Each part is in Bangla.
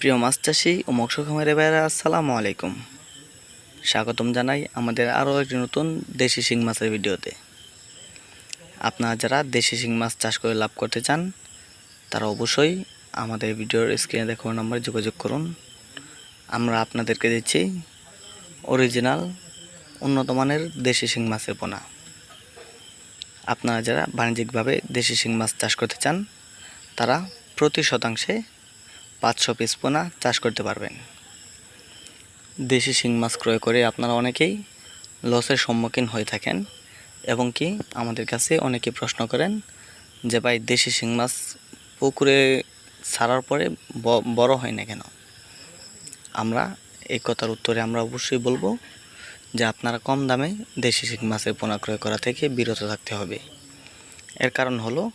প্রিয় মাছ চাষি ও মৎস্য খামারে ভাইরা আসসালামু আলাইকুম। স্বাগতম জানাই আমাদের আরও একটি নতুন দেশি শিং মাছের ভিডিওতে। আপনারা যারা দেশি শিং মাছ চাষ করে লাভ করতে চান, তারা অবশ্যই আমাদের ভিডিওর স্ক্রিনে দেখানো নম্বরে যোগাযোগ করুন। আমরা আপনাদেরকে দিচ্ছি অরিজিনাল, উন্নত মানের দেশি শিং মাছের পোনা। আপনারা যারা বাণিজ্যিকভাবে দেশি শিং মাছ চাষ করতে চান, তারা প্রতি শতাংশে পাঁচশো পিস পোনা চাষ করতে পারবেন। দেশি শিং মাছ ক্রয় করে আপনারা অনেকেই লসের সম্মুখীন হয়ে থাকেন এবং কি আমাদের কাছে অনেকে প্রশ্ন করেন যে, ভাই, দেশি শিং মাছ পুকুরে ছাড়ার পরে বড় হয় না কেন? আমরা এই কথার উত্তরে আমরা অবশ্যই বলব যে, আপনারা কম দামে দেশি শিং মাছের পোনা ক্রয় করা থেকে বিরত থাকতে হবে। এর কারণ হলো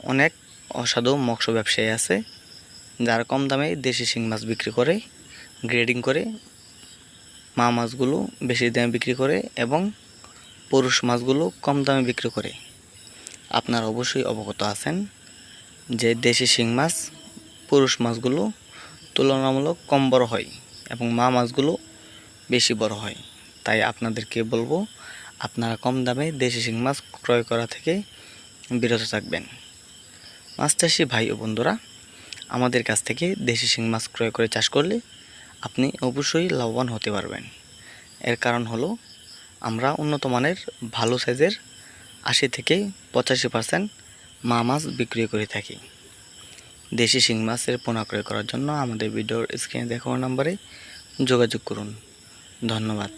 অনেক অসাধু মৎস্য ব্যবসায়ী আছে যারা কম দামে দেশি শিং মাছ বিক্রি করে গ্রেডিং করে, মা মাছগুলো বেশি দামে বিক্রি করে এবং পুরুষ মাছগুলো কম দামে বিক্রি করে। আপনারা অবশ্যই অবগত আছেন যে দেশি শিং মাছ পুরুষ মাছগুলো তুলনামূলক কম বড় হয় এবং মা মাছগুলো বেশি বড় হয়। তাই আপনাদেরকে বলব, আপনারা কম দামে দেশি শিং মাছ ক্রয় করা থেকে বিরত থাকবেন। মাছ চাষি ভাই ও বন্ধুরা আমাদের কাছ থেকে দেশি শিং মাছ ক্রয় করে চাষ করলে আপনি অবশ্যই লাভবান হতে পারবেন। এর কারণ হলো, আমরা উন্নত মানের ভালো সাইজের আশি থেকে পঁচাশি পার্সেন্ট মা মাছ বিক্রি করে থাকি। দেশি শিং মাছের পোনা ক্রয় করার জন্য আমাদের ভিডিওর স্ক্রিনে দেখানো নাম্বারে যোগাযোগ করুন। ধন্যবাদ।